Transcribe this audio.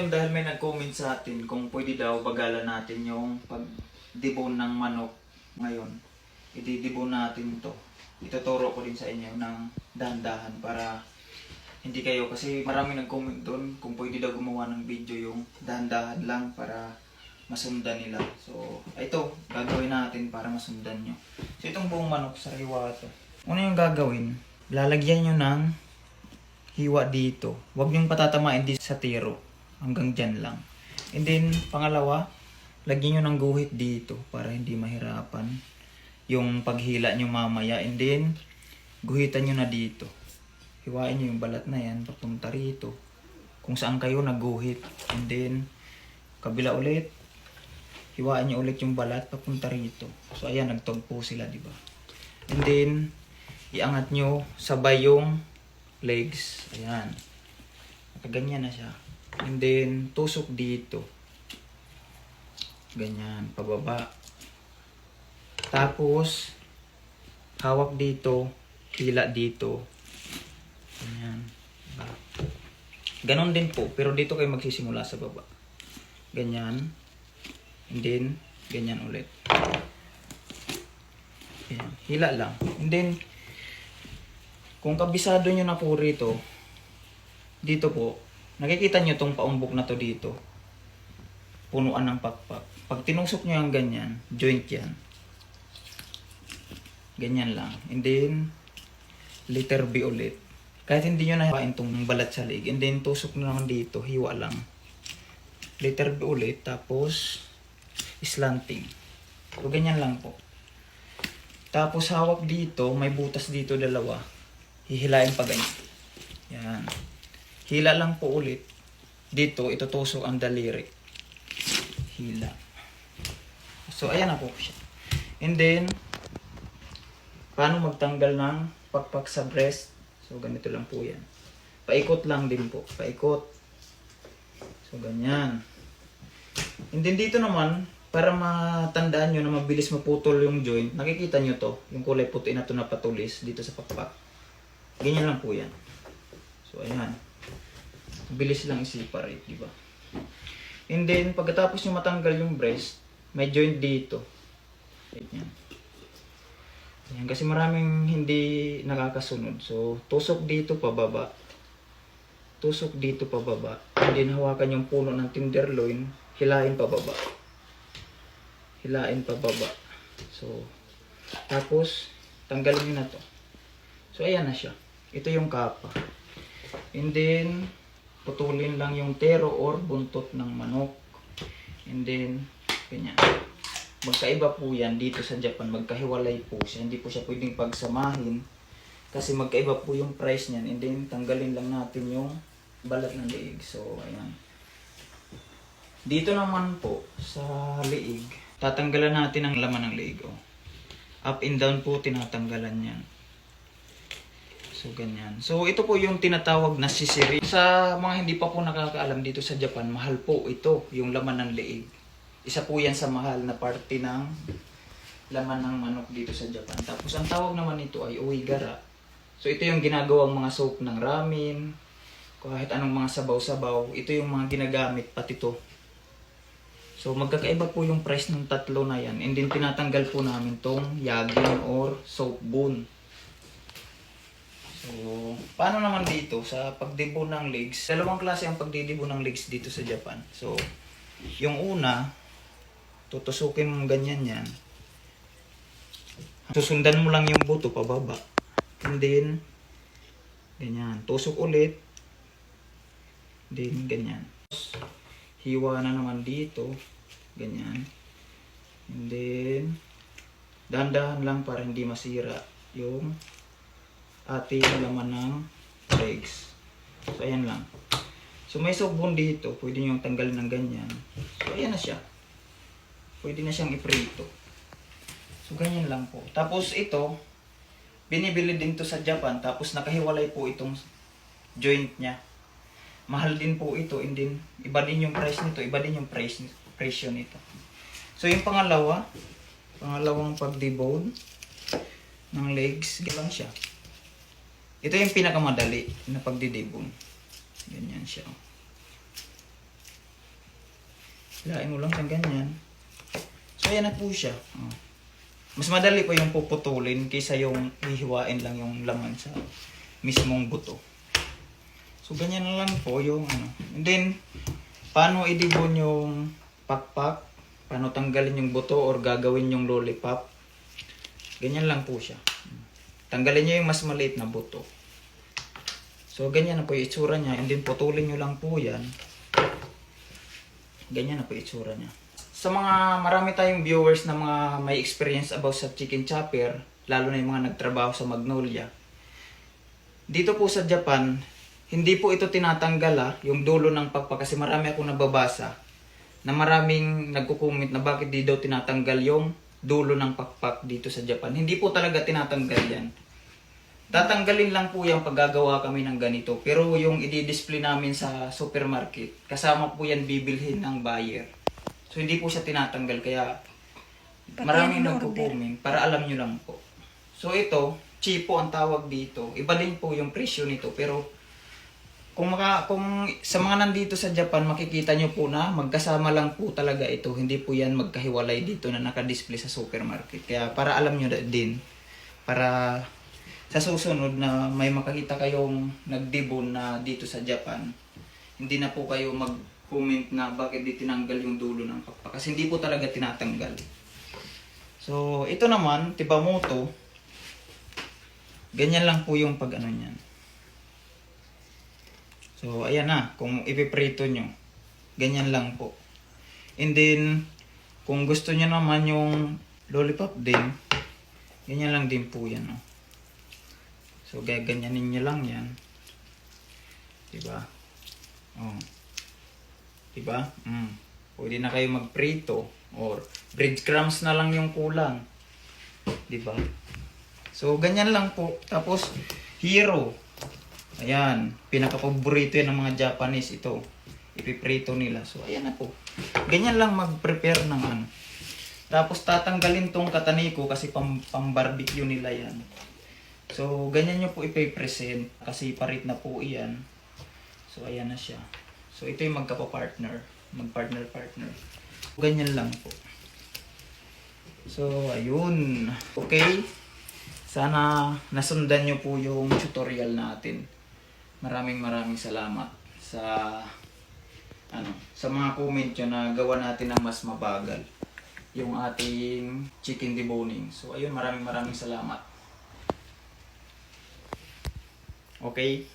Yung dahil may nag-comment sa atin kung pwede daw bagalan natin yung pag-debone ng manok ngayon. I-debone natin to. Ituturo ko din sa inyo ng dahan-dahan para hindi kayo kasi marami nag-comment doon kung pwede daw gumawa ng video yung dahan-dahan lang para masundan nila. So, ito, gagawin natin para masundan nyo. So, itong buong manok, sariwa to. Una yung gagawin, lalagyan nyo ng hiwa dito. Huwag niyong patatamain dito sa tiro. Hanggang dyan lang. And then, pangalawa, lagyan nyo ng guhit dito para hindi mahirapan yung paghila nyo mamaya. And then, guhitan nyo na dito. Hiwain nyo yung balat na yan papunta rito. Kung saan kayo naguhit. And then, kabila ulit. Hiwain nyo ulit yung balat papunta rito. So, ayan, nagtugpo sila, di ba? And then, iangat nyo sabay yung legs. Ayan. Nakaganyan na siya. And then, tusok dito. Ganyan, pababa. Tapos, hawak dito, hila dito. Ganyan. Ganon din po, pero dito kayo magsisimula sa baba. Ganyan. And then, ganyan ulit. Ganyan. Hila lang. And then, kung kabisado nyo na po rito, dito po, nakikita nyo tong paumbok na to dito. Punuan ng pakpak. Pag tinusok nyo yung ganyan, joint yan. Ganyan lang. And then, letter B ulit. Kahit hindi nyo nahiwain tong balat sa leg. And then, tusok na naman dito, hiwa lang. Letter B ulit, tapos, slanting. So, ganyan lang po. Tapos, hawak dito, may butas dito dalawa. Hihilain pa ganyan. Yan. Hila lang po ulit. Dito, itutusok ang daliri. Hila. So, ayan na po siya. And then, paano magtanggal ng pakpak sa breast? So, ganito lang po yan. Paikot lang din po. Paikot. So, ganyan. And then dito naman, para matandaan nyo na mabilis maputol yung joint, nakikita nyo to, yung kulay puti na to na patulis dito sa pakpak. Ganyan lang po yan. So, ayan. Bilis lang i-separate, di ba? And then, pagkatapos nyo matanggal yung breast, may joint dito. Ganyan. Ayan, kasi maraming hindi nakakasunod. So, tusok dito pababa. Tusok dito pababa. And then, hawakan yung puno ng tenderloin, hilain pababa. Hilain pababa. So, tapos, tanggalin nyo na to. So, ayan na siya. Ito yung kapa. And then, putulin lang yung tero or buntot ng manok. And then, ganyan. Magkaiba po yan dito sa Japan. Magkahiwalay po siya. Hindi po siya pwedeng pagsamahin. Kasi magkaiba po yung price niyan. And then, tanggalin lang natin yung balat ng liig. So, ayan. Dito naman po, sa liig, tatanggalan natin ang laman ng liig. Oh. Up and down po, tinatanggalan yan. So, ganyan. So, ito po yung tinatawag na sisiri. Sa mga hindi pa po nakakaalam dito sa Japan, mahal po ito, yung laman ng liig. Isa po yan sa mahal na parte ng laman ng manok dito sa Japan. Tapos, ang tawag naman nito ay uigara. So, ito yung ginagawang mga soup ng ramen, kahit anong mga sabaw-sabaw. Ito yung mga ginagamit, pati to. So, magkakaiba po yung price ng tatlo na yan. And then, tinatanggal po namin tong yagin or soap bone. So, paano naman dito sa pagdibo ng legs? Dalawang klase ang pagdidibo ng legs dito sa Japan. So, yung una, tutusukin mo ganyan yan. Susundan mo lang yung buto pababa. And then, ganyan. Tusok ulit. Then, ganyan. Hiwa na naman dito. Ganyan. And then, dahan-dahan lang para hindi masira yung ating laman ng legs. So, ayan lang. So, may sabon dito. Pwede nyo tanggalin ng ganyan. So, ayan na siya. Pwede na siyang iprito. So, ganyan lang po. Tapos, ito, binibili din to sa Japan. Tapos, nakahiwalay po itong joint niya. Mahal din po ito. And then, iba din yung price nito. Iba din yung price, presyo nito. So, yung pangalawa, pangalawang pag-debone ng legs, lang siya. Ito yung pinakamadali na pagdidibon. Ganyan siya. Hilain mo lang sa ganyan. So, ayan na po siya. Oh. Mas madali po yung puputulin kaysa yung hihiwain lang yung laman sa mismong buto. So, ganyan lang po yung ano. And then, paano idibon yung pakpak? Paano tanggalin yung buto or gagawin yung lollipop? Ganyan lang po siya. Tanggalin nyo yung mas maliit na buto. So, ganyan na po yung itsura niya. And then, putulin nyo lang po yan. Ganyan na po yung itsura niya. Sa mga marami tayong viewers na mga may experience about sa chicken chopper, lalo na yung mga nagtrabaho sa Magnolia, dito po sa Japan, hindi po ito tinatanggal ah, yung dulo ng pakpak kasi marami ako nababasa na maraming nagko-comment na bakit di daw tinatanggal yung dulo ng pakpak dito sa Japan. Hindi po talaga tinatanggal yan. Tatanggalin lang po yan pag gagawa kami ng ganito. Pero yung i-display namin sa supermarket, kasama po yan bibilhin ng buyer. So hindi po siya tinatanggal kaya yan in-order. nagko-comment para alam nyo lang po. So ito, chipo ang tawag dito. Iba din po yung presyo nito pero kung maka, kung sa mga nandito sa Japan makikita nyo po na magkasama lang po talaga ito. Hindi po yan magkahiwalay dito na naka-display sa supermarket. Kaya para alam nyo din para sa susunod na may makakita kayong nagdibon na dito sa Japan, hindi na po kayo mag-comment na bakit di tinanggal yung dulo ng pakpak. Kasi hindi po talaga tinatanggal. So, ito naman, Tibamoto, ganyan lang po yung pag ano niyan. So, ayan na, kung ipiprito nyo, ganyan lang po. And then, kung gusto nyo naman yung lollipop din, ganyan lang din po yan. Oh. So, gaganyanin nyo lang yan. Diba? Oh. Diba? Mm. Pwede na kayo magprito or breadcrumbs na lang yung kulang. Diba? So, ganyan lang po. Tapos, hero. Ayan. Pinaka-paborito ng mga Japanese ito. Ipiprito nila. So, ayan na po. Ganyan lang mag-prepare ng ano. Tapos, tatanggalin tong kataniko kasi pang, pang barbecue nila yan. So, ganyan nyo po ipipresent kasi parit na po iyan. So, ayan na siya. So, ito yung magkapapartner. Mag-partner-partner. Ganyan lang po. So, ayun. Okay. Sana nasundan nyo po yung tutorial natin. Maraming maraming salamat sa ano, sa mga comment nyo na gawa natin ng mas mabagal yung ating chicken deboning. So, ayun, maraming maraming salamat. Okay?